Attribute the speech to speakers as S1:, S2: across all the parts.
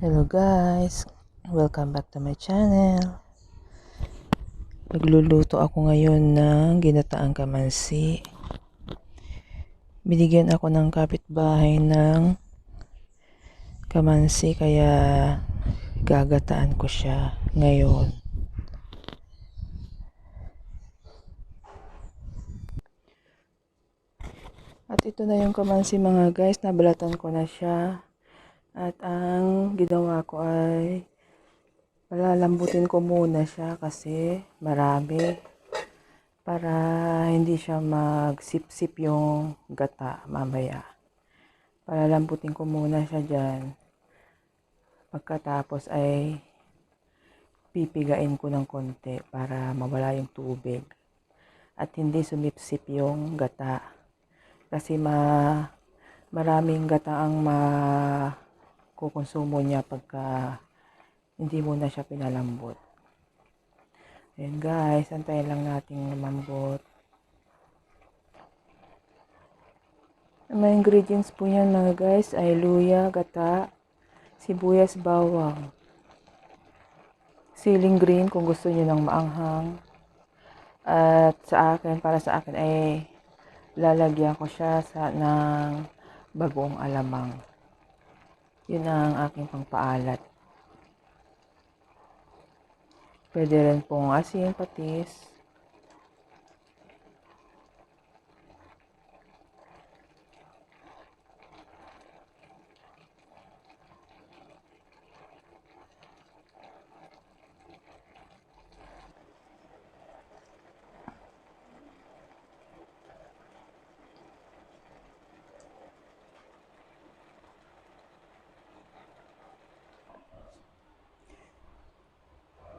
S1: Hello guys, welcome back to my channel. Nagluluto ako ngayon ng ginataang kamansi. Binigyan ako ng kapitbahay ng kamansi kaya gagataan ko siya ngayon. At ito na yung kamansi mga guys, nabalatan ko na siya. At ang ginawa ko ay palalambutin ko muna siya kasi marami para hindi siya magsip-sip yung gata mamaya. Palalambutin ko muna siya dyan. Pagkatapos ay pipigain ko ng konti para mawala yung tubig at hindi sumipsip yung gata. Kasi ma maraming gata ang makukonsumo niya pagka hindi mo na siya pinalambot. Ayan guys, antayin lang natin lumambot. Ang mga ingredients po yan mga guys ay luya, gata, sibuyas, bawang, siling green kung gusto niyo ng maanghang. At sa akin, para sa akin ay lalagyan ko siya sa, ng bagong alamang. Yun ang aking pangpaalat. Pwede rin pong asin, patis.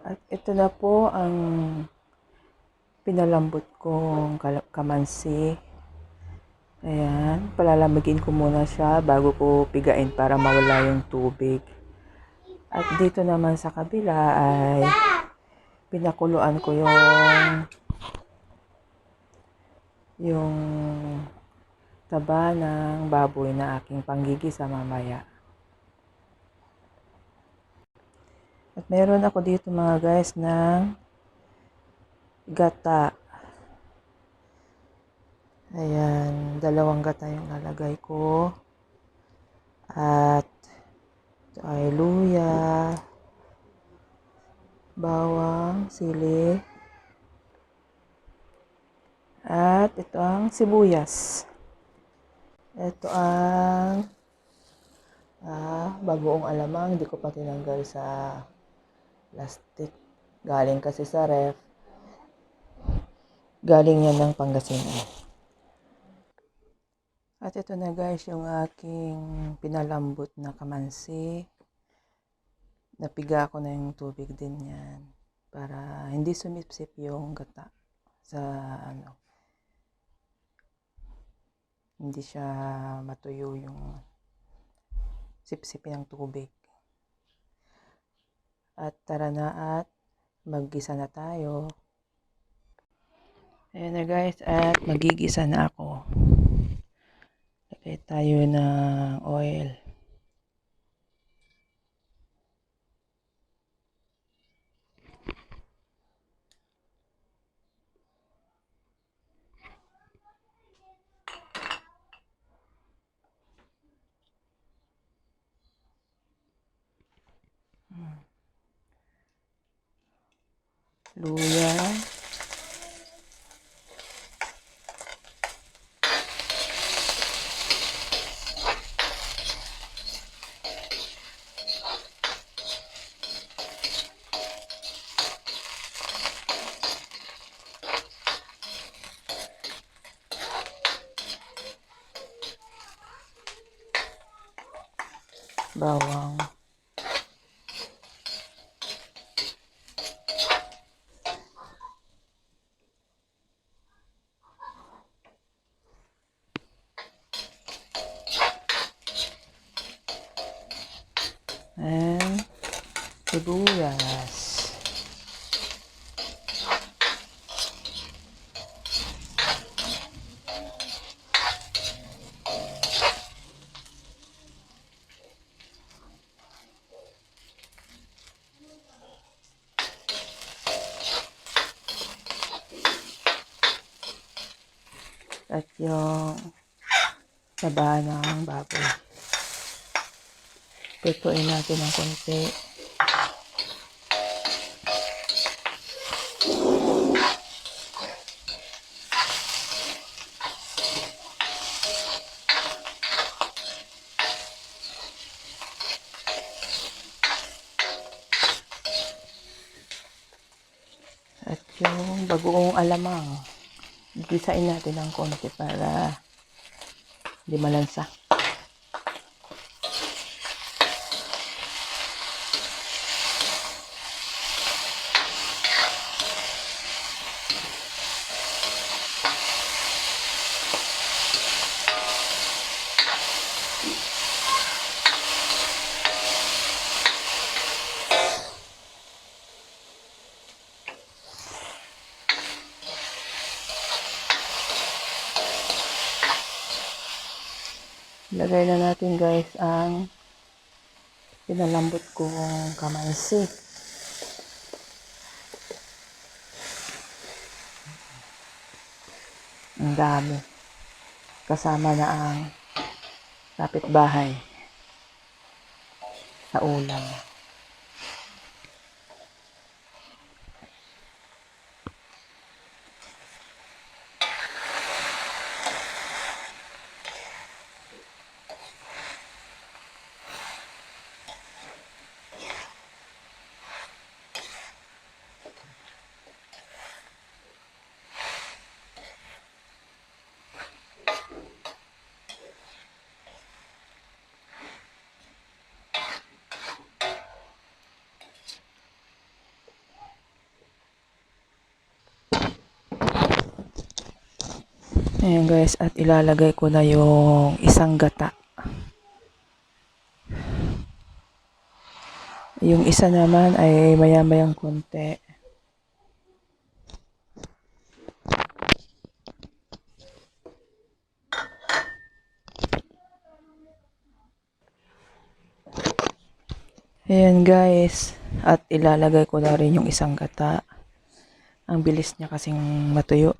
S1: At ito na po ang pinalambot kong kamansi. Ayan, palalamigin ko muna siya bago ko pigain para mawala yung tubig. At dito naman sa kabila ay pinakuluan ko yung yung taba ng baboy na aking panggigisa mamaya. At meron ako dito mga guys ng gata. Ayan, dalawang gata yung nalagay ko. At ito bawang, sili, at ito ang sibuyas. Ito ang ah, bagoong alamang, hindi ko pa tinanggal sa plastic. Galing kasi sa ref. Galing yan ng Pangasinan. At ito na guys yung aking pinalambot na kamansi. Napiga ko na yung tubig din yan. Para hindi sumipsip yung gata sa ano. Hindi siya matuyo yung sipsipin ng tubig. At tara na at maggisa na tayo. Ayan na guys, at magigisa na ako. Lagay tayo ng oil. Luya. Bawang. and sibuyas. at yung taba ng baboy. Tutuin natin ng konti. At yung bagoong alamang, gisain natin ng konti para hindi malansa. Lagay na natin guys ang pinalambot kong kamansi. Ang dami. Kasama na ang kapitbahay sa ulam. Ayan guys, at ilalagay ko na yung isang gata. Yung isa naman ay maya-mayang konti. Ayan guys, at ilalagay ko na rin yung isang gata. Ang bilis niya kasing matuyo.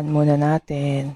S1: Takpan muna natin.